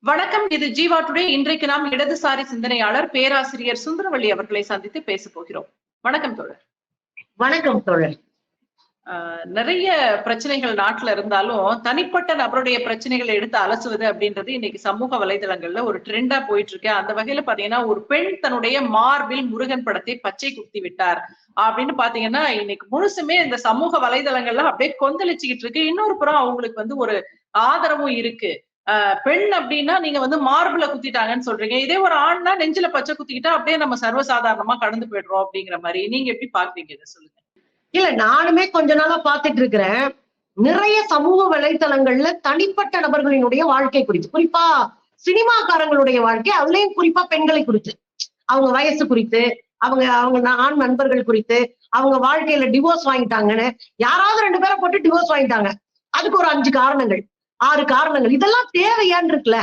வணக்கம். இது ஜீவா டுடே. இன்றைக்கு நாம் இடதுசாரி சிந்தனையாளர் பேராசிரியர் சுந்தரவள்ளி அவர்களை சந்தித்து பேச போகிறோம். வணக்கம் தோழர். வணக்கம் தோழர். ஆஹ் நிறைய பிரச்சனைகள் நாட்டுல இருந்தாலும் தனிப்பட்ட நபருடைய பிரச்சனைகளை எடுத்து அலசுவது அப்படின்றது இன்னைக்கு சமூக வலைதளங்கள்ல ஒரு ட்ரெண்டா போயிட்டு இருக்கு அந்த வகையில பாத்தீங்கன்னா ஒரு பெண் தன்னுடைய மார்பில் முருகன் படத்தை பச்சை குத்தி விட்டார் அப்படின்னு பாத்தீங்கன்னா இன்னைக்கு முழுசுமே இந்த சமூக வலைதளங்கள்ல அப்படியே கொந்தளிச்சுக்கிட்டு இருக்கு. இன்னொரு புறம் அவங்களுக்கு வந்து ஒரு ஆதரவும் இருக்கு. பெண் அப்படின்னா நீங்க வந்து மார்பிள குத்திட்டாங்கன்னு சொல்றீங்க. இதே ஒரு ஆண்னா நெஞ்சில பச்சை குத்திக்கிட்டா அப்படியே நம்ம சர்வசாதாரணமா கடந்து போயிடுறோம் அப்படிங்கிற மாதிரி. நீங்க எப்படி பாக்குறீங்க இதை சொல்லுங்க. இல்ல நானுமே கொஞ்ச நாளா பாத்துட்டு இருக்கிறேன். நிறைய சமூக வலைத்தளங்கள்ல தனிப்பட்ட நபர்களினுடைய வாழ்க்கை குறித்து. குறிப்பா சினிமாக்காரங்களுடைய வாழ்க்கை அதுலயும் குறிப்பா பெண்களை குறித்து. அவங்க வயசு குறித்து அவங்க அவங்க ஆண் நண்பர்கள் குறித்து அவங்க வாழ்க்கையில டிவோர்ஸ் வாங்கிட்டாங்கன்னு யாராவது ரெண்டு பேரை போட்டு டிவோர்ஸ் வாங்கிட்டாங்க. அதுக்கு ஒரு அஞ்சு காரணங்கள். ஆறு காரணங்கள். இதெல்லாம் தேவையான்னு இருக்குல்ல.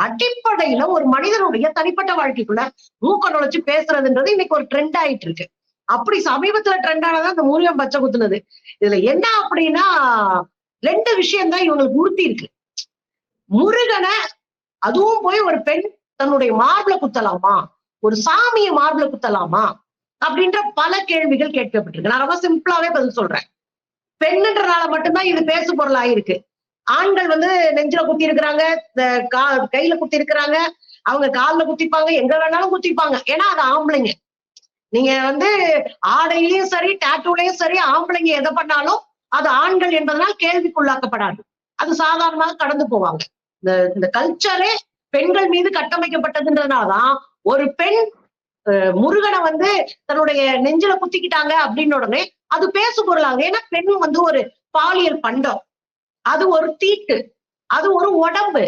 அடிப்படையில ஒரு மனிதனுடைய தனிப்பட்ட வாழ்க்கைக்குள்ள மூக்க நுழைச்சு பேசுறதுன்றது இன்னைக்கு ஒரு ட்ரெண்ட் ஆயிட்டு இருக்கு. அப்படி சமீபத்துல ட்ரெண்ட் ஆனதான் இந்த மூலியம் பச்சை குத்துனது. இதுல என்ன அப்படின்னா ரெண்டு விஷயம் தான் இவங்களுக்கு உறுத்தி இருக்கு. முருகனை அதுவும் போய் ஒரு பெண் தன்னுடைய மார்பிள குத்தலாமா? ஒரு சாமியை மார்பிள குத்தலாமா? அப்படின்ற பல கேள்விகள் கேட்கப்பட்டிருக்கு. நான் ரொம்ப சிம்பிளாவே பதில் சொல்றேன். பெண்ணுன்றனால மட்டும்தான் இது பேசு பொருள் ஆயிருக்கு ஆண்கள் வந்து நெஞ்சில குத்தி இருக்கிறாங்க கையில குத்தி இருக்கிறாங்க அவங்க கால்ல குத்திப்பாங்க எங்க வேணாலும் குத்திப்பாங்க. ஏன்னா அது ஆம்பளைங்க. நீங்க வந்து ஆடையிலயும் சரி டேட்டூலையும் சரி ஆம்பளைங்க எதை பண்ணாலும் அது ஆண்கள் என்பதனால் கேள்விக்குள்ளாக்கப்படாது. அது சாதாரணமாக கடந்து போவாங்க. இந்த இந்த கல்ச்சரே பெண்கள் மீது கட்டமைக்கப்பட்டதுன்றதுனாலதான் ஒரு பெண் முருகனை வந்து தன்னுடைய நெஞ்சில குத்திக்கிட்டாங்க அப்படின்னு உடனே அது பேசு பொருளாங்க ஏன்னா பெண் வந்து ஒரு பாலியல் பண்டம். அது ஒரு தீட்டு அது ஒரு உடம்பு.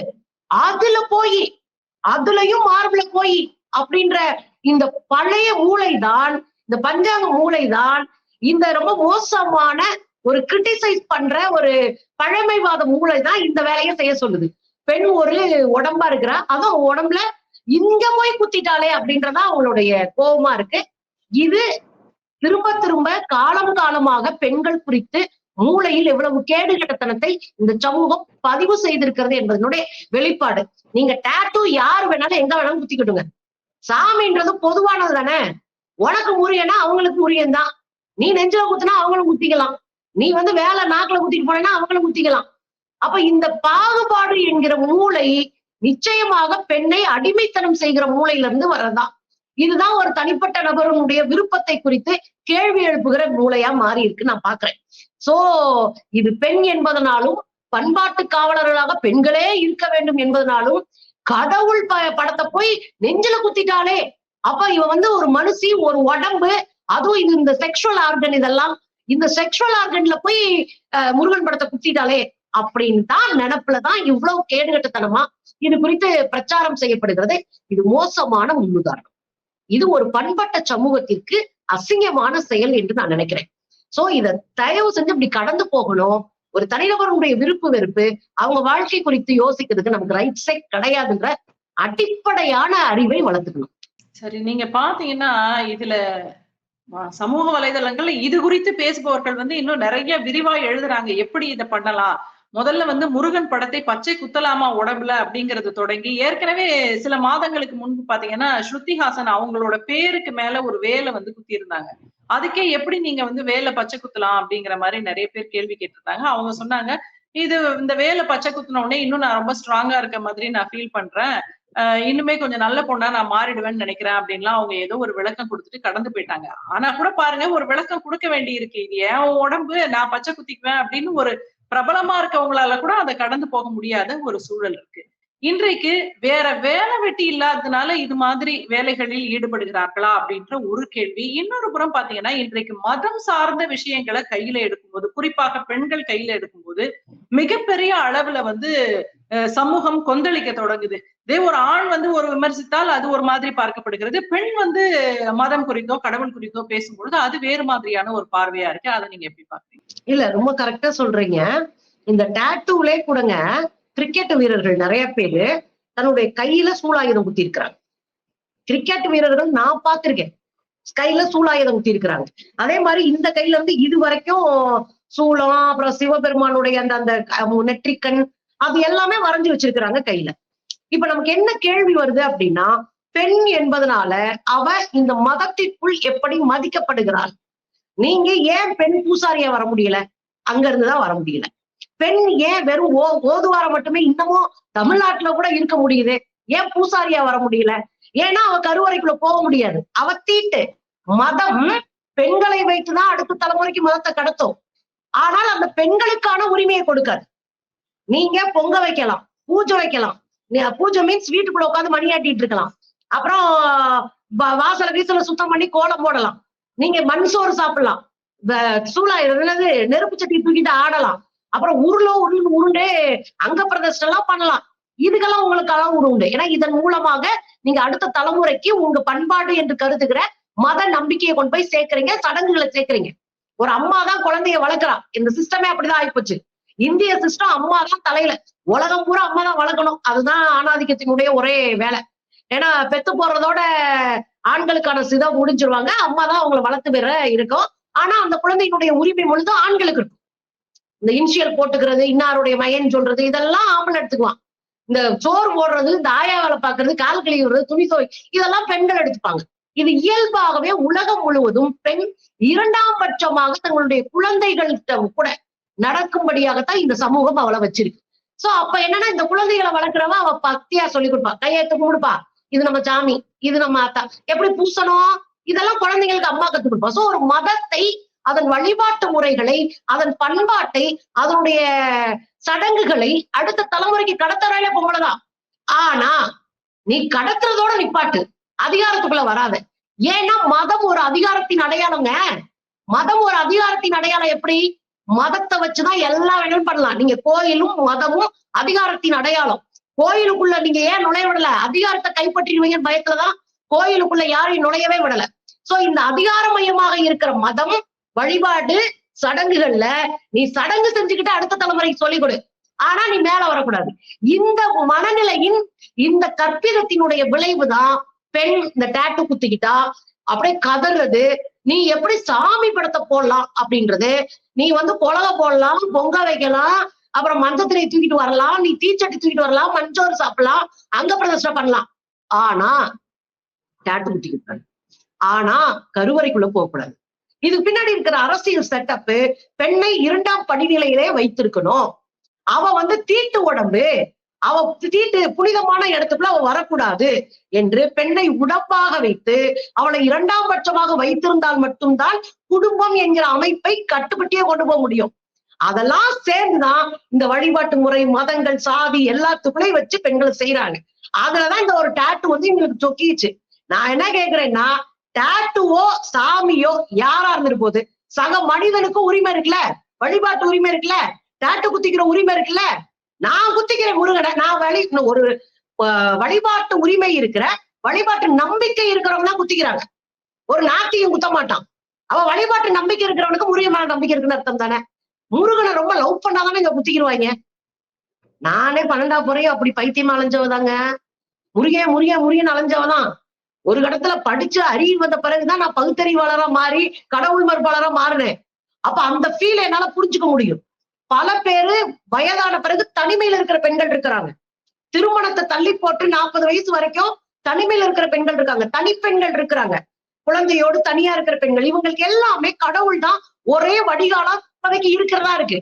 அதுல போய் அதுலயும் மார்புல போய் அப்படின்ற இந்த பழைய மூளைதான் இந்த பஞ்சாங்க மூளைதான் இந்த ரொம்ப மோசமான ஒரு கிரிட்டிசைஸ் பண்ற ஒரு பழமைவாத மூளை தான் இந்த வேலையை செய்ய சொல்லுது. பெண் ஒரு உடம்பா இருக்கிறா அதுவும் உடம்புல இங்க போய் குத்திட்டாலே அப்படின்றதா அவங்களுடைய கோபமா இருக்கு. இது திரும்ப திரும்ப காலம் காலமாக பெண்கள் குறித்து மூளையில் எவ்வளவு கேடுகட்டத்தனத்தை இந்த சமூகம் பதிவு செய்திருக்கிறது என்பதனுடைய வெளிப்பாடு. நீங்க டேட்டூ யாரு வேணாலும் எங்க வேணாலும் குத்திக்கிட்டுங்க சாமின்றது பொதுவானது தானே. உனக்கு உரியனா அவங்களுக்கு உரியன்தான் நீ நெஞ்சில குத்துனா அவங்களும் குத்திக்கலாம். நீ வந்து வேலை நாக்குல குத்திட்டு போனா அவங்களும் குத்திக்கலாம். அப்ப இந்த பாகுபாடு என்கிற மூளை நிச்சயமாக பெண்ணை அடிமைத்தனம் செய்கிற மூளையில இருந்து வர்றதுதான். இதுதான் ஒரு தனிப்பட்ட நபருடைய விருப்பத்தை குறித்து கேள்வி எழுப்புகிற மூளையா மாறி இருக்கு நான் பாக்குறேன். சோ இது பெண் என்பதனாலும் பண்பாட்டு காவலர்களாக பெண்களே இருக்க வேண்டும் என்பதனாலும் கடவுள் ப படத்தை போய் நெஞ்சில குத்திட்டாலே அப்ப இவ வந்து ஒரு மனுஷி ஒரு உடம்பு அதுவும் இது இந்த செக்ஷுவல் ஆர்கன் இதெல்லாம் இந்த செக்ஷுவல் ஆர்கன்ல போய் முருகன் படத்தை குத்திட்டாலே அப்படின்னு தான் நினப்புலதான் இவ்வளவு கேடுகட்டத்தனமா இது குறித்து பிரச்சாரம் செய்யப்படுகிறது. இது மோசமான முன்னுதாரணம். இது ஒரு பண்பட்ட சமூகத்திற்கு அசிங்கமான செயல் என்று நான் நினைக்கிறேன். சோ இத தயவு செஞ்சு இப்படி கடந்து போகணும். ஒரு தனிநபருடைய விருப்பு வெறுப்பு அவங்க வாழ்க்கை குறித்து யோசிக்கிறதுக்கு நமக்கு ரைட் சைட் கிடையாதுன்ற அடிப்படையான அறிவை வளர்த்துக்கணும். சரி நீங்க பாத்தீங்கன்னா இதுல சமூக வலைதளங்கள்ல இது குறித்து பேசுபவர்கள் வந்து இன்னும் நிறைய விரிவா எழுதுறாங்க. எப்படி இதை பண்ணலாம்? முதல்ல வந்து முருகன் படத்தை பச்சை குத்தலாமா உடம்புல அப்படிங்கறது தொடங்கி ஏற்கனவே சில மாதங்களுக்கு முன்பு பாத்தீங்கன்னா ஸ்ருதிஹாசன் அவங்களோட பேருக்கு மேல ஒரு வேலை வந்து குத்தி இருந்தாங்க அதுக்கே எப்படி நீங்க வந்து வேலை பச்சை குத்தலாம் அப்படிங்கிற மாதிரி நிறைய பேர் கேள்வி கேட்டிருந்தாங்க. அவங்க சொன்னாங்க இது இந்த வேலை பச்சை குத்தின உடனே இன்னும் நான் ரொம்ப ஸ்ட்ராங்கா இருக்க மாதிரி நான் ஃபீல் பண்றேன். இன்னுமே கொஞ்சம் நல்ல பொண்ணா நான் மாறிடுவேன்னு நினைக்கிறேன் அப்படின்லாம் அவங்க ஏதோ ஒரு விளக்கம் கொடுத்துட்டு கடந்து போயிட்டாங்க. ஆனா கூட பாருங்க ஒரு விளக்கம் கொடுக்க வேண்டி இருக்கு இது என் உடம்பு நான் பச்சை குத்திக்குவேன் அப்படின்னு ஒரு பிரபலமா இருக்கவங்களால கூட அதை கடந்து போக முடியாத ஒரு சூழல் இருக்கு. இன்றைக்கு வேற வேலை வெட்டி இல்லாததுனால இது மாதிரி வேலைகளில் ஈடுபடுகிறார்களா அப்படின்ற ஒரு கேள்வி. இன்னொரு புறம் பாத்தீங்கன்னா இன்றைக்கு மதம் சார்ந்த விஷயங்களை கையில எடுக்கும்போது குறிப்பாக பெண்கள் கையில எடுக்கும்போது மிகப்பெரிய அளவுல வந்து சமூகம் கொந்தளிக்க தொடங்குது. இதே ஒரு ஆண் வந்து ஒரு விமர்சித்தால் அது ஒரு மாதிரி பார்க்கப்படுகிறது. பெண் வந்து மதம் குறித்தோ கடவுள் குறித்தோ பேசும்பொழுது அது வேறு மாதிரியான ஒரு பார்வையா இருக்கு. அதை நீங்க எப்படி பாக்குறீங்க இல்ல ரொம்ப கரெக்டா சொல்றீங்க. இந்த டேட்டூலே கூடங்க. கிரிக்கெட் வீரர்கள் நிறைய பேரு தன்னுடைய கையில சூழாயுதம் குத்தி இருக்கிறாங்க கிரிக்கெட் வீரர்கள் நான் பார்த்திருக்கேன். கையில சூழாயுதம் குத்தி இருக்கிறாங்க அதே மாதிரி இந்த கையில இருந்து இது வரைக்கும் சூளம் அப்புறம் சிவபெருமானுடைய அந்த அந்த நெற்றிக்கண் அது எல்லாமே வரைஞ்சு வச்சிருக்கிறாங்க கையில. இப்ப நமக்கு என்ன கேள்வி வருது அப்படின்னா பெண் என்பதனால அவ இந்த மதத்திற்குள் எப்படி மதிக்கப்படுகிறாள்? நீங்க ஏன் பெண் பூசாரியா வர முடியல? அங்க இருந்துதான் வர முடியல. பெண் ஏன் வெறும் ஓ ஓதுவார மட்டுமே இன்னமும் தமிழ்நாட்டுல கூட இருக்க முடியுது? ஏன் பூசாரியா வர முடியல? ஏன்னா அவ கருவறைக்குள்ள போக முடியாது. அவ தீட்டு. மதம் பெண்களை வைத்துதான் அடுத்த தலைமுறைக்கு மதத்தை கடத்தும். ஆனால் அந்த பெண்களுக்கான உரிமையை கொடுக்காது. நீங்க பொங்க வைக்கலாம் பூஜை வைக்கலாம். நீ- பூஜை மீன்ஸ் வீட்டுக்குள்ள உட்காந்து மணியாட்டிட்டு இருக்கலாம். அப்புறம் வாசல வீசல சுத்தம் பண்ணி கோலம் போடலாம். நீங்க மண் சோறு சாப்பிடலாம். வ- சூளா என்னது நெருப்பு சட்டி தூக்கிட்டு ஆடலாம். அப்புறம் உருளோ உருண்டு உருண்டே அங்க பிரதர்ஷனம் எல்லாம் பண்ணலாம். இதுக்கெல்லாம் உங்களுக்கு அளவு உண்டு. ஏன்னா இதன் மூலமாக நீங்க அடுத்த தலைமுறைக்கு உங்க பண்பாடு என்று கருதுகிற மத நம்பிக்கையை கொண்டு போய் சேர்க்கறீங்க சடங்குகளை சேர்க்கறீங்க. ஒரு அம்மா தான் குழந்தைய வளர்க்குறா இந்த சிஸ்டமே அப்படிதான் ஆயிப்போச்சு. இந்திய சிஸ்டம் அம்மா தான் தலையில. உலகம் பூரா அம்மா தான் வளர்க்கணும். அதுதான் ஆணாதிக்கத்தினுடைய ஒரே வேலை. ஏன்னா பெத்து போறதோட ஆண்களுக்கான சிதம் முடிஞ்சிருவாங்க. அம்மா தான் அவங்களை வளர்த்து பெற இருக்கும். ஆனா அந்த குழந்தையினுடைய உரிமை முழுதும் ஆண்களுக்கு இருக்கும். இந்த இன்ஷியல் போட்டுக்கிறது இன்னாருடைய மயன் சொல்றது இதெல்லாம் ஆம்பளை எடுத்துக்குவான். இந்த சோறு போடுறது இந்த ஆயா வேலை பாக்குறது கால் கழுவுறது துணி துவை இதெல்லாம் பெண்கள் எடுத்துப்பாங்க. இது இயல்பாகவே உலகம் முழுவதும் பெண் இரண்டாம் பட்சமாக தங்களுடைய குழந்தைகள்கிட்ட கூட நடக்கும்படியாகத்தான் இந்த சமூகம் அவளை வச்சிருக்கு. சோ அப்ப என்னன்னா இந்த குழந்தைகளை வளர்க்குறவ அவ பக்தியா சொல்லி கொடுப்பா. கையெழுத்து கும்பிடுப்பா. இது நம்ம சாமி இது நம்ம அத்தா எப்படி பூசணும்? இதெல்லாம் குழந்தைங்களுக்கு அம்மா கத்து கொடுப்பா. சோ ஒரு மதத்தை அதன் வழிபாட்டு முறைகளை அதன் பண்பாட்டை அதனுடைய சடங்குகளை அடுத்த தலைமுறைக்கு கடத்துறாயில பொம்பளைதான். ஆனா நீ கடத்துறதோட நிப்பாட்டு. அதிகாரத்துக்குள்ள வராத. ஏன்னா மதம் ஒரு அதிகாரத்தின் அடையாளங்க. மதம் ஒரு அதிகாரத்தின் அடையாளம் எப்படி? மதத்தை வச்சுதான் எல்லா வேணும் பண்ணலாம். நீங்க கோயிலும் மதமும் அதிகாரத்தின் அடையாளம். கோயிலுக்குள்ள நீங்க ஏன் நுழைய விடல? அதிகாரத்தை கைப்பற்றிடுவீங்கன்னு பயத்துலதான் கோயிலுக்குள்ள யாரையும் நுழையவே விடல. சோ இந்த அதிகார மையமாக இருக்கிற மதம் வழிபாடு சடங்குகள்ல நீ சடங்கு செஞ்சுக்கிட்டு அடுத்த தலைமுறைக்கு சொல்லிக் கொடு. ஆனா நீ மேல வரக்கூடாது. இந்த மனநிலையின் இந்த கற்பிதத்தினுடைய விளைவுதான் பெண் இந்த டேட்டு குத்திக்கிட்டா அப்படியே கதறது நீ எப்படி சாமி படத்தை போடலாம் அப்படின்றது நீ வந்து புலக போடலாம் பொங்க வைக்கலாம் அப்புறம் மஞ்சத்திரையை தூக்கிட்டு வரலாம் நீ தீச்சட்டி தூக்கிட்டு வரலாம் மஞ்சோறு சாப்பிடலாம் அங்க பிரதர்ஷனம் பண்ணலாம். ஆனா டேட்டு குத்திக்கிட்டு ஆனா கருவறைக்குள்ள போகக்கூடாது. இதுக்கு பின்னாடி இருக்கிற அரசியல் செட்டப் பெண்ணை இரண்டாம் படிநிலையிலே வைத்திருக்கணும். அவ வந்து தீட்டு உடம்பு. அவ தீட்டு புனிதமான இடத்துக்குள்ள அவ வரக்கூடாது என்று பெண்ணை உடம்பாக வைத்து அவளை இரண்டாம் பட்சமாக வைத்திருந்தால் மட்டும்தான் குடும்பம் என்கிற அமைப்பை கட்டுப்பட்டியே கொண்டு போக முடியும். அதெல்லாம் சேர்ந்துதான் இந்த வழிபாட்டு முறை மதங்கள் சாதி எல்லாத்துக்குள்ளேயும் வச்சு பெண்களை செய்யறாங்க அதுலதான் இந்த ஒரு டேட்டு வந்து எங்களுக்கு சொக்கிச்சு. நான் என்ன கேக்குறேன்னா டாட்டுவோ சாமியோ யாரா இருந்துட்டு போகுது சக மனிதனுக்கும் உரிமை இருக்குல்ல? வழிபாட்டு உரிமை இருக்குல்ல? டாட்டு குத்திக்கிற உரிமை இருக்குல்ல? நான் குத்திக்கிறேன் முருகனை. நான் வழி ஒரு வழிபாட்டு உரிமை இருக்கிற வழிபாட்டு நம்பிக்கை இருக்கிறவங்க தான் குத்திக்கிறாங்க. ஒரு நாட்டியம் குத்த மாட்டான். அவ வழிபாட்டு நம்பிக்கை இருக்கிறவனுக்கு முருகன் மேல நம்பிக்கை இருக்குன்னு அர்த்தம் தானே? முருகனை ரொம்ப லவ் பண்ணாதானே இங்க குத்திக்கிருவாங்க? நானே பன்னெண்டாம் முறையும் அப்படி பைத்தியம் அலைஞ்சவதாங்க. முருகன் முருகன் முருகன் அலைஞ்சவதான். ஒரு கடத்துல படிச்சு அறிவு வந்த பிறகுதான் நான் பகுத்தறிவாளரா மாறி கடவுள் மறுப்பாளரா மாறினேன். அப்ப அந்த ஃபீல் என்னால புரிஞ்சுக்க முடியும். பல பேரு வயதான பிறகு தனிமையில இருக்கிற பெண்கள் இருக்கிறாங்க. திருமணத்தை தள்ளி போட்டு நாற்பது வயசு வரைக்கும் தனிமையில இருக்கிற பெண்கள் இருக்காங்க. தனிப்பெண்கள் இருக்கிறாங்க. குழந்தையோடு தனியா இருக்கிற பெண்கள். இவங்களுக்கு எல்லாமே கடவுள் தான் ஒரே வடிகாலா இப்போதைக்கு இருக்கிறதா இருக்கு.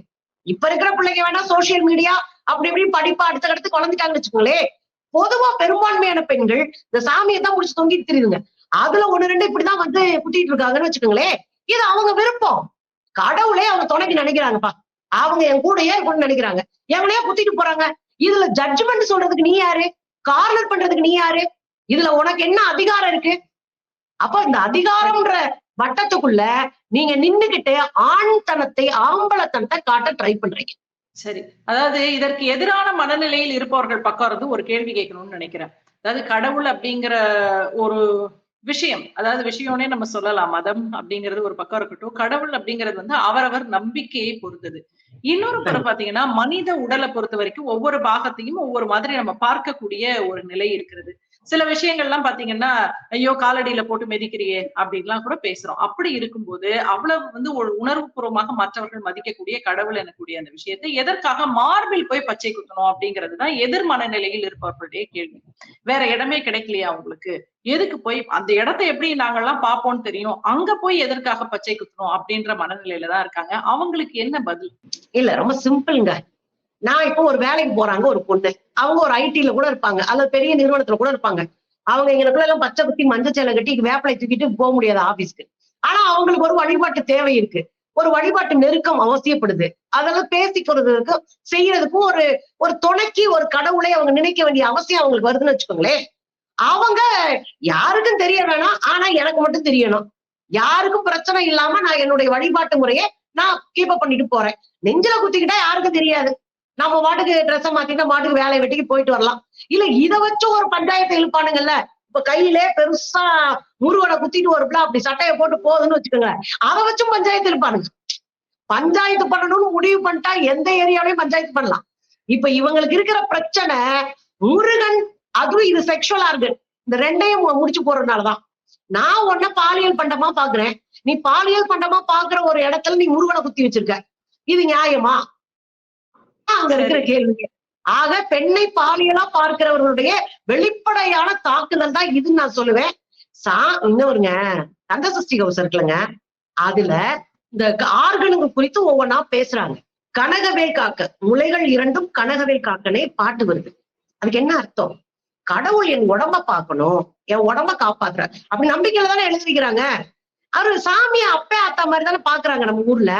இப்ப இருக்கிற பிள்ளைங்க வேணா சோசியல் மீடியா அப்படி இப்படி படிப்பா அடுத்த கடத்து குழந்தைட்டாங்கன்னு வச்சுக்கோங்களேன். பொதுவா பெரும்பான்மையான பெண்கள் இந்த சாமியை தான் முடிச்சு தொங்கிட்டு தெரியுதுங்க. அதுல ஒண்ணு ரெண்டு இப்படிதான் வந்து குத்திட்டு இருக்காங்கன்னு வச்சுக்கோங்களேன். இது அவங்க விருப்பம். கடவுளே அவங்க துணைக்கு நினைக்கிறாங்கப்பா. அவங்க என் கூடயே இருக்கணும்னு நினைக்கிறாங்க. எவனையா குத்திட்டு போறாங்க. இதுல ஜட்ஜ்மெண்ட் சொல்றதுக்கு நீ யாரு? கார்னர் பண்றதுக்கு நீ யாரு? இதுல உனக்கு என்ன அதிகாரம் இருக்கு? அப்ப இந்த அதிகாரம்ன்ற வட்டத்துக்குள்ள நீங்க நின்னுகிட்டு ஆண்தனத்தை ஆம்பளத்தனத்தை காட்ட ட்ரை பண்றீங்க. சரி. அதாவது இதற்கு எதிரான மனநிலையில் இருப்பவர்கள் பக்கம் இருந்து ஒரு கேள்வி கேட்கணும்னு நினைக்கிறேன். அதாவது கடவுள் அப்படிங்கிற ஒரு விஷயம் அதாவது விஷயம்னே நம்ம சொல்லலாம். மதம் அப்படிங்கிறது ஒரு பக்கம் இருக்கட்டும். கடவுள் அப்படிங்கிறது வந்து அவரவர் நம்பிக்கையை பொறுத்தது. இன்னொரு புறம் பாத்தீங்கன்னா மனித உடலை பொறுத்த வரைக்கும் ஒவ்வொரு பாகத்தையும் ஒவ்வொரு மாதிரி நம்ம பார்க்கக்கூடிய ஒரு நிலை இருக்கிறது. சில விஷயங்கள்லாம் பாத்தீங்கன்னா ஐயோ காலடியில போட்டு மிதிக்கிறியே அப்படின்லாம் கூட பேசுறோம். அப்படி இருக்கும்போது அவ்வளவு வந்து ஒரு உணர்வுபூர்வமாக மற்றவர்கள் மதிக்கக்கூடிய கடவுள் எனக்கூடிய அந்த விஷயத்தை எதற்காக மார்பில் போய் பச்சை குத்தணும் அப்படிங்கிறதுதான் எதிர் மனநிலையில் இருப்பவர்களுடைய கேள்வி. வேற இடமே கிடைக்கலையா உங்களுக்கு? எதுக்கு போய் அந்த இடத்தை எப்படி நாங்கெல்லாம் பார்ப்போம்னு தெரியும்? அங்க போய் எதற்காக பச்சை குத்தணும் அப்படின்ற மனநிலையில தான் இருக்காங்க. அவங்களுக்கு என்ன பதில்? இல்ல ரொம்ப சிம்பிள்ங்க. நான் இப்போ ஒரு வேலைக்கு போறாங்க ஒரு பொண்ணு. அவங்க ஒரு ஐடில கூட இருப்பாங்க. அல்லது பெரிய நிறுவனத்துல கூட இருப்பாங்க. அவங்க எங்களுக்குள்ள எல்லாம் பச்சை குத்தி மஞ்சள் சேலை கட்டி வேப்பிலை தூக்கிட்டு போக முடியாது ஆபீஸ்க்கு ஆனா அவங்களுக்கு ஒரு வழிபாட்டு தேவை இருக்கு. ஒரு வழிபாட்டு நெருக்கம் அவசியப்படுது. அதெல்லாம் பேசிக்கிறதுக்கு செய்யறதுக்கும் ஒரு ஒரு துணைக்கு ஒரு கடவுளை அவங்க நினைக்க வேண்டிய அவசியம் அவங்களுக்கு வருதுன்னு வச்சுக்கோங்களேன். அவங்க யாருக்கும் தெரிய வேணாம். ஆனா எனக்கு மட்டும் தெரியணும். யாருக்கும் பிரச்சனை இல்லாம நான் என்னுடைய வழிபாட்டு முறையை நான் கீப் அப் பண்ணிட்டு போறேன். நெஞ்சில குத்திக்கிட்டா யாருக்கும் தெரியாது. நம்ம மாட்டுக்கு ட்ரெஸ்ஸை மாத்திட்டு மாட்டுக்கு வேலையை வெட்டிக்கு போயிட்டு வரலாம். இல்ல இத வச்சு ஒரு பஞ்சாயத்தை இழுப்பானுங்கல்ல இப்ப கையிலே பெருசா முருகனை குத்திட்டு ஒரு பிள்ளை அப்படி சட்டையை போட்டு போகுதுன்னு வச்சுக்கோங்க அதை வச்சும் பஞ்சாயத்து இழுப்பானுங்க பஞ்சாயத்து பண்ணணும்னு முடிவு பண்ணிட்டா எந்த ஏரியாவிலையும் பஞ்சாயத்து பண்ணலாம். இப்ப இவங்களுக்கு இருக்கிற பிரச்சனை முருகன் அதுவும் இது செக்ஷுவல் ஆர்கன் இந்த ரெண்டையும் முடிச்சு போறதுனாலதான் நான் உன்ன பாலியல் பண்டமா பாக்குறேன். நீ பாலியல் பண்டமா பாக்குற ஒரு இடத்துல நீ முருகனை குத்தி வச்சிருக்க. இது நியாயமா? அங்க இருக்கிற கேள்வி ஆக பெண்ணை பாலியலா பார்க்கிறவர்களுடைய வெளிப்படையான தாக்குதல் தான் இதுன்னு நான் சொல்லுவேன். சா இன்னொருங்க கந்த சஷ்டி கவசம் இருக்குல்லங்க. அதுல இந்த ஆர்கனுங்க குறித்து ஒவ்வொன்னா பேசுறாங்க. கனகவேல் காக்க முளைகள் இரண்டும் கனகவேல் காக்கனே பாட்டு வருது. அதுக்கு என்ன அர்த்தம்? கடவுள் என் உடம்ப பார்க்கணும். என் உடம்ப காப்பாத்துறாரு. அப்படி நம்பிக்கையில தானே எழுதிக்கிறாங்க அவரு சாமிய அப்பே அத்தா மாதிரி தானே பாக்குறாங்க நம்ம ஊர்ல.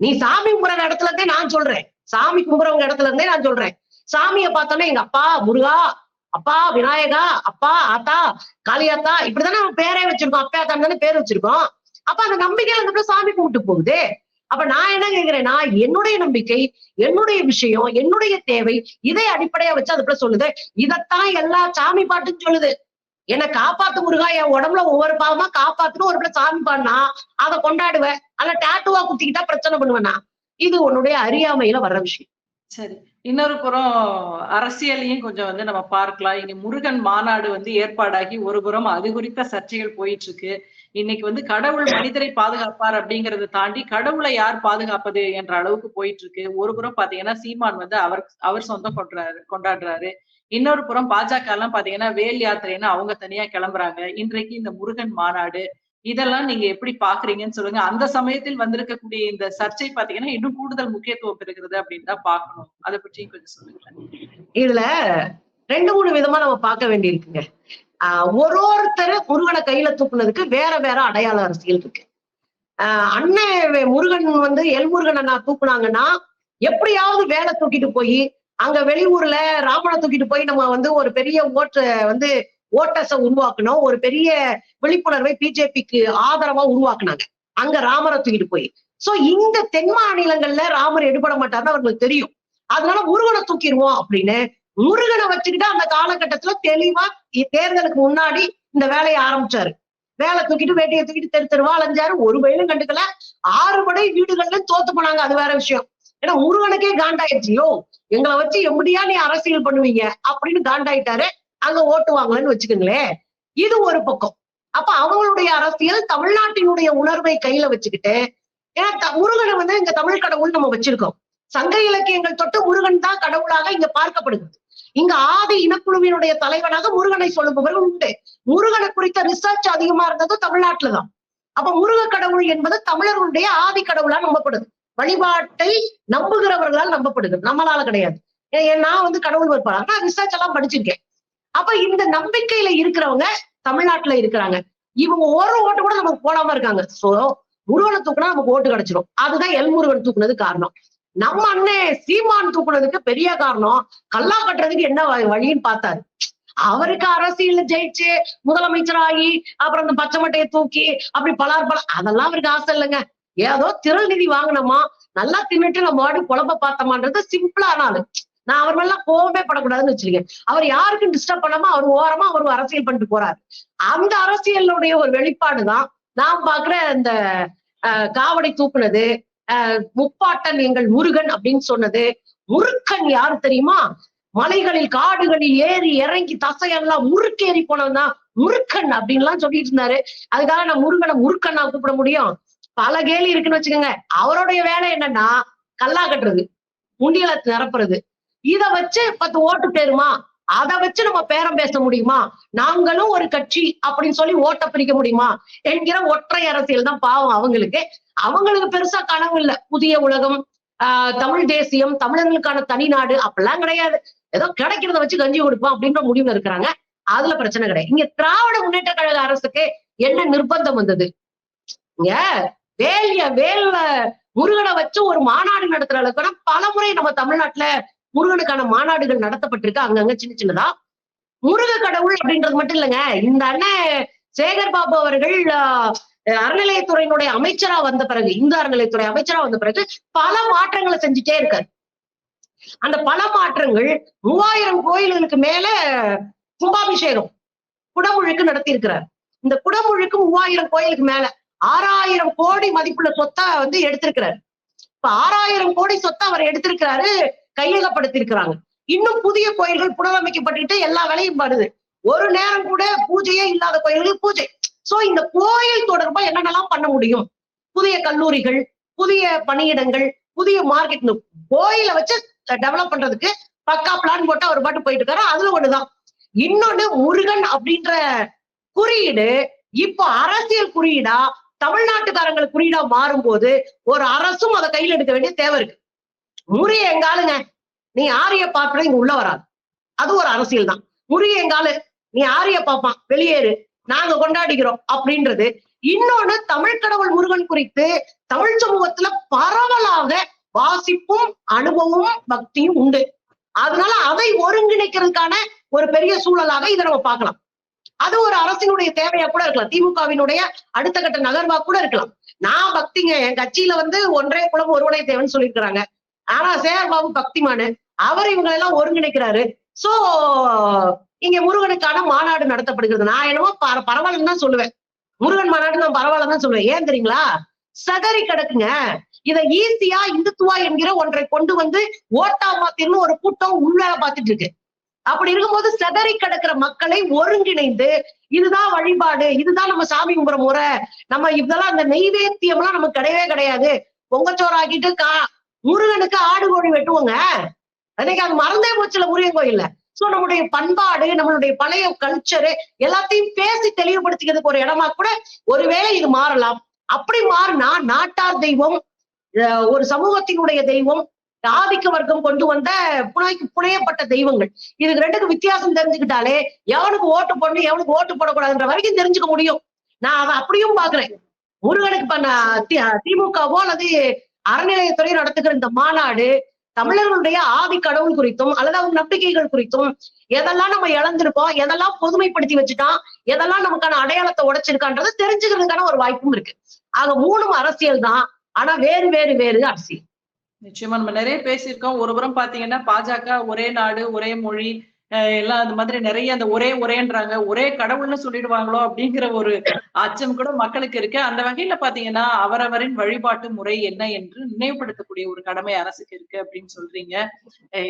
நீ சாமி கும்பிடுற இடத்துல இருந்தே நான் சொல்றேன். சாமி கும்பிடுறவங்க இடத்துல இருந்தே நான் சொல்றேன். சாமியை பார்த்தோன்னே எங்க அப்பா முருகா அப்பா விநாயகா அப்பா ஆத்தா காளியாத்தா இப்படிதானே நம்ம பேரே வச்சிருக்கோம் அப்பா தானே பேர் வச்சிருக்கோம். அப்ப அந்த நம்பிக்கையில அந்த சாமி கும்பிட்டு போகுது. அப்ப நான் என்ன கேக்குறேன்னா என்னுடைய நம்பிக்கை என்னுடைய விஷயம் என்னுடைய தேவை இதை அடிப்படையா வச்சு அதுக்குள்ள சொல்லுது. இதத்தான் எல்லா சாமி பாட்டும் சொல்லுது. என்ன காப்பாத்து முருகா என் உடம்புல ஒவ்வொரு பாவமா காப்பாத்துன்னு ஒரு பிள்ளை சாமி பாடினா அதை கொண்டாடுவேன். அல்ல டேட்டுவா குத்திக்கிட்டா பிரச்சனை பண்ணுவேனா? இது உன்னுடைய அறியாமையில வர்ற விஷயம். சரி. இன்னொரு புறம் அரசியலையும் கொஞ்சம் வந்து நம்ம பார்க்கலாம். இங்க முருகன் மாநாடு வந்து ஏற்பாடாகி ஒரு புறம் அது குறித்த சர்ச்சைகள் போயிட்டு இருக்கு இன்னைக்கு வந்து கடவுள் மனிதரை பாதுகாப்பார் அப்படிங்கறத தாண்டி கடவுளை யார் பாதுகாப்பது என்ற அளவுக்கு போயிட்டு இருக்கு ஒரு புறம் பாத்தீங்கன்னா சீமான் வந்து அவர் அவர் சொந்தம் கொண்டாடுறாரு கொண்டாடுறாரு. இன்னொரு புறம் பாஜக எல்லாம் பாத்தீங்கன்னா வேல் யாத்திரைன்னு அவங்க தனியா கிளம்புறாங்க. இன்றைக்கு இந்த முருகன் மாநாடு இதெல்லாம் நீங்க எப்படி பாக்குறீங்கன்னு சொல்லுங்க. அந்த சமயத்தில் வந்திருக்கக்கூடிய இந்த சர்ச்சை பாத்தீங்கன்னா இன்னும் கூடுதல் முக்கியத்துவம் பெறுகிறது அப்படின்னு தான் பாக்கணும் அதை பற்றியும் கொஞ்சம் சொல்லுங்க இதுல ரெண்டு மூணு விதமா நம்ம பார்க்க வேண்டியிருக்குங்க. ஆஹ் ஒரு ஒருத்தர் முருகனை கையில தூக்குனதுக்கு வேற வேற அடையாள அரசியல் இருக்கு. ஆஹ் அண்ணன் முருகன் வந்து எல் முருகன் அண்ணா தூக்குனாங்கன்னா எப்படியாவது வேலை தூக்கிட்டு போய் அங்க வெளியூர்ல ராமனை தூக்கிட்டு போய் நம்ம வந்து ஒரு பெரிய ஓட்ட வந்து ஓட்டஸை உருவாக்கணும். ஒரு பெரிய விழிப்புணர்வை பிஜேபிக்கு ஆதரவா உருவாக்குனாங்க. அங்க ராமரை தூக்கிட்டு போய். சோ இந்த தென் மாநிலங்கள்ல ராமர் எடுபட மாட்டார்னு அவங்களுக்கு தெரியும். அதனால முருகனை தூக்கிடுவோம் அப்படின்னு முருகனை வச்சுக்கிட்டு அந்த காலகட்டத்துல தெளிவா இ- தேர்தலுக்கு முன்னாடி இந்த வேலையை ஆரம்பிச்சாரு. வேலை தூக்கிட்டு வேட்டையை தூக்கிட்டு தெரு தெருவா அலைஞ்சாரு. ஒரு வயலும் கண்டுக்கல. ஆறு படை வீடுகள்ல தோத்து போனாங்க. அது வேற விஷயம். ஏன்னா முருகனுக்கே காண்டாயிடுச்சியோ எங்களை வச்சு எப்படியா நீ அரசியல் பண்ணுவீங்க? அப்படின்னு காண்டாயிட்டாரு. அங்க ஓட்டு வாங்கலன்னு வச்சுக்கோங்களேன். இது ஒரு பக்கம். அப்ப அவங்களுடைய அரசியல் தமிழ்நாட்டினுடைய உணர்வை கையில வச்சுக்கிட்டு ஏன்னா முருகனை வந்து இங்க தமிழ் கடவுள் நம்ம வச்சிருக்கோம். சங்க இலக்கியங்கள் தொட்டு முருகன் தான் கடவுளாக இங்க பார்க்கப்படுகிறது. இங்க ஆதி இனக்குழுவினுடைய தலைவனாக முருகனை சொல்லுபவர் உண்டு. முருகனை குறித்த ரிசர்ச் அதிகமா இருந்தது தமிழ்நாட்டுலதான். அப்ப முருக கடவுள் என்பது தமிழர்களுடைய ஆதி கடவுளா நம்பப்படுது. வழிபாட்டை நம்புகிறவர்களால் நம்பப்படுது. நம்மளால கிடையாது. ஏ- ஏ- நான் வந்து கடவுள் வருப்பாங்க நான் ரிசர்ச் எல்லாம் படிச்சிருக்கேன். அப்ப இந்த நம்பிக்கையில இருக்கிறவங்க தமிழ்நாட்டுல இருக்கிறாங்க. இவங்க ஒரு ஓட்டு கூட நமக்கு போடாம இருக்காங்க. சோ முருகனை தூக்குனா நமக்கு ஓட்டு கிடைச்சிடும் அதுதான் எல் முருகன் தூக்குனது காரணம். நம்ம அண்ணன் சீமான் தூக்குனதுக்கு பெரிய காரணம் கல்லா கட்டுறதுக்கு என்ன வ- வழின்னு பார்த்தாரு. அவருக்கு அரசியல் ஜெயிச்சு முதலமைச்சராகி அப்புறம் இந்த பச்சை மட்டையை தூக்கி அப்படி பலார் பல அதெல்லாம் அவருக்கு ஆசை இல்லைங்க. ஏதோ திரள் நிதி வாங்கினோமா நல்லா தின்னுட்டு நம்ம வாடி குழம்ப பார்த்தோமான்றது சிம்பிளான ஆளு. நான் அவர் மேல கோபமே படக்கூடாதுன்னு வச்சிருக்கேன் அவர் யாருக்கும் டிஸ்டர்ப் பண்ணாம அவர் ஓரமா அவர் அரசியல் பண்ணிட்டு போறாரு. அந்த அரசியலுடைய ஒரு வெளிப்பாடுதான் நான் பாக்குற இந்த அஹ், காவடி தூக்குனது முப்பாட்டன் எங்கள் முருகன் அப்படின்னு சொன்னது. முருக்கன் யாரு தெரியுமா? மலைகளில் காடுகளில் ஏறி இறங்கி தசையெல்லாம் முறுக்கேறி போனவன் முருக்கன் அப்படின்லாம் சொல்லிட்டு இருந்தாரு. அதுக்காக நான் முருகனை முருக்கன்னா கூப்பிட முடியும். பல கேலி இருக்குன்னு வச்சுக்கோங்க. அவருடைய வேலை என்னன்னா கல்லா கட்டுறது முண்டியல நிரப்புறது. இத வச்சு பத்து ஓட்டு தேருமா அதை வச்சு நம்ம பேரம் பேச முடியுமா? நாங்களும் ஒரு கட்சி அப்படின்னு சொல்லி ஓட்ட பிரிக்க முடியுமா? என்கிற ஒற்றை அரசியல் தான் பாவம் அவங்களுக்கு. அவங்களுக்கு பெருசா கனவு இல்ல. புதிய உலகம் ஆஹ் தமிழ் தேசியம் தமிழர்களுக்கான தனி நாடு அப்படிலாம் கிடையாது. ஏதோ கிடைக்கிறத வச்சு கஞ்சி கொடுப்போம் அப்படின்ற முடிவுல இருக்கிறாங்க. அதுல பிரச்சனை கிடையாது. இங்க திராவிட முன்னேற்ற கழக அரசுக்கு என்ன நிர்பந்தம் வந்தது? இங்க வேலிய வேல்ல முருகனை வச்சு ஒரு மாநாடு நடத்துற அளவுக்கு பல முறை நம்ம தமிழ்நாட்டுல முருகனுக்கான மாநாடுகள் நடத்தப்பட்டிருக்கு. அங்கங்க சின்ன சின்னதா. முருக கடவுள் அப்படின்றது மட்டும் இல்லைங்க. இந்த அண்ணன் சேகர் பாபு அவர்கள் அறநிலையத்துறையினுடைய அமைச்சரா வந்த பிறகு இந்து அறநிலையத்துறை அமைச்சரா வந்த பிறகு பல மாற்றங்களை செஞ்சுட்டே இருக்காரு. அந்த பல மாற்றங்கள் மூவாயிரம் கோயில்களுக்கு மேல கும்பாபிஷேகம் குடமுழுக்கு நடத்தி இருக்கிறார் இந்த குடமுழுக்கு மூவாயிரம் கோயிலுக்கு மேல ஆறாயிரம் கோடி மதிப்புள்ள சொத்தா வந்து எடுத்திருக்கிறார். இப்ப ஆறாயிரம் கோடி சொத்தை அவர் எடுத்திருக்கிறாரு. கையகப்படுத்தியிருக்கிறாங்க. இன்னும் புதிய கோயில்கள் புனரமைக்கப்பட்டுக்கிட்டு எல்லா வேலையும் வருது ஒரு நேரம் கூட பூஜையே இல்லாத கோயில்கள் பூஜை. சோ இந்த கோயில் தொடர்பா என்னென்னலாம் பண்ண முடியும்? புதிய கல்லூரிகள் புதிய பணியிடங்கள் புதிய மார்க்கெட் கோயிலை வச்சு டெவலப் பண்றதுக்கு பக்கா பிளான் போட்டு அவர் பாட்டு போயிட்டு இருக்காரு அதுல ஒண்ணுதான். இன்னொன்னு முருகன் அப்படின்ற குறியீடு இப்போ அரசியல் குறியீடா தமிழ்நாட்டுக்காரங்களுக்கு குறியீடா மாறும்போது ஒரு அரசும் அதை கையில் எடுக்க வேண்டிய தேவை இருக்கு. முறிய எங்காலுங்க நீ ஆரிய பார்ப்பட இங்க உள்ள வராது. அது ஒரு அரசியல் தான். முறிய எங்காலு நீ ஆரிய பார்ப்பான் வெளியேறு நாங்க கொண்டாடிக்கிறோம் அப்படின்றது. இன்னொன்னு தமிழ் கடவுள் முருகன் குறித்து தமிழ் சமூகத்துல பரவலாக வாசிப்பும் அனுபவமும் பக்தியும் உண்டு. அதனால அதை ஒருங்கிணைக்கிறதுக்கான ஒரு பெரிய சூழலாக இதை நம்ம பார்க்கலாம். அது ஒரு அரசினுடைய தேவையா கூட இருக்கலாம். திமுகவினுடைய அடுத்த கட்ட நகர்வா கூட இருக்கலாம். நான் பக்திங்க. என் கட்சியில வந்து ஒன்றே குலம் ஒருவனை தேவைன்னு சொல்லியிருக்கிறாங்க. ஆனா சேகர் பாபு பக்திமானு அவர் இவங்களை எல்லாம் ஒருங்கிணைக்கிறாரு. சோ இங்க முருகனுக்கான மாநாடு நடத்தப்படுகிறது. நான் என்னமோ பர- பரவாயில்லன்னு தான் சொல்லுவேன். முருகன் மாநாடு நான் பரவாயில்லன்னு தான் சொல்லுவேன். ஏன் தெரியுங்களா? சதறி கிடக்குங்க. இதை ஈஸியா இந்துத்துவா என்கிற ஒன்றை கொண்டு வந்து ஓட்டா மாத்திரன்னு ஒரு கூட்டம் உள்ள பார்த்துட்டு இருக்கு அப்படி இருக்கும்போது செதறி கிடக்கிற மக்களை ஒருங்கிணைந்து இதுதான் வழிபாடு இதுதான் நம்ம சாமி கும்பிட முறை நம்ம இதெல்லாம் அந்த நெய்வேத்தியம் எல்லாம் நமக்கு கிடையவே கிடையாது. பொங்கச்சோறாக்கிட்டு கா முருகனுக்கு ஆடு கோழி வெட்டுவோங்க. அன்னைக்கு அது மறந்தே போச்சுல முருகன் கோயில்ல. சோ நம்முடைய பண்பாடு நம்மளுடைய பழைய கல்ச்சரு எல்லாத்தையும் பேசி தெளிவுபடுத்திக்கிறதுக்கு ஒரு இடமா கூட ஒருவேளை இது மாறலாம். அப்படி மாறினா நாட்டார் தெய்வம் ஒரு சமூகத்தினுடைய தெய்வம் ஆதிக்க வர்க்கம் கொண்டு வந்த புனைக்கு புனையப்பட்ட தெய்வங்கள். இதுக்கு ரெண்டுக்கு வித்தியாசம் தெரிஞ்சுக்கிட்டாலே எவனுக்கு ஓட்டு போடணும் எவனுக்கு ஓட்டு போடக்கூடாதுன்ற வரைக்கும் தெரிஞ்சுக்க முடியும். நான் அதை அப்படியும் பாக்குறேன் முருகனுக்கு இப்ப நான் தி- திமுகவோ அல்லது அறநிலையத்துறை நடத்துகிற இந்த மாநாடு தமிழர்களுடைய ஆதி கடவுள் குறித்தும் அல்லது அவங்க நம்பிக்கைகள் குறித்தும் எதெல்லாம் நம்ம இழந்திருக்கோம் எதெல்லாம் பொதுமைப்படுத்தி வச்சுட்டோம் எதெல்லாம் நமக்கான அடையாளத்தை உடைச்சிருக்கான்றது தெரிஞ்சுக்கிறதுக்கான ஒரு வாய்ப்பும் இருக்கு. ஆக மூணும் அரசியல் தான். ஆனா வேறு வேறு வேறு அரசியல். நிச்சயமா நம்ம நிறைய பேசியிருக்கோம். ஒருபுறம் பாத்தீங்கன்னா பாஜக ஒரே நாடு ஒரே மொழி எல்லாம் அந்த மாதிரி நிறைய அந்த ஒரே ஒரேன்றாங்க. ஒரே கடவுள்னு சொல்லிடுவாங்களோ அப்படிங்கிற ஒரு அச்சம் கூட மக்களுக்கு இருக்கு. அந்த வகையில பாத்தீங்கன்னா அவரவரின் வழிபாட்டு முறை என்ன என்று நினைவுபடுத்தக்கூடிய ஒரு கடமை அரசுக்கு இருக்கு அப்படின்னு சொல்றீங்க.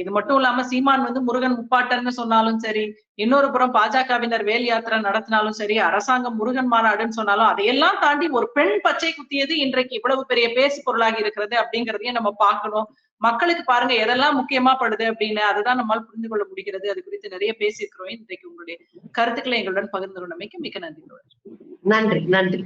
இது மட்டும் இல்லாம சீமான் வந்து முருகன் முப்பாட்டன்னு சொன்னாலும் சரி இன்னொரு புறம் பாஜகவினர் வேல் யாத்திரை நடத்தினாலும் சரி அரசாங்கம் முருகன் மாநாடுன்னு சொன்னாலும் அதையெல்லாம் தாண்டி ஒரு பெண் பச்சை குத்தியது இன்றைக்கு இவ்வளவு பெரிய பேசு பொருளாகி இருக்கிறது அப்படிங்கிறதையும் நம்ம பார்க்கணும். மக்களுக்கு பாருங்க எதெல்லாம் முக்கியமா படுது அப்படின்னு அதுதான் நம்மால் புரிந்து கொள்ள முடிகிறது. அது குறித்து நிறைய பேசியிருக்கிறோம். இன்றைக்கு உங்களுடைய கருத்துக்களை எங்களுடன் பகிர்ந்து கொண்டமைக்கு மிக்க நன்றி நன்றி நன்றி.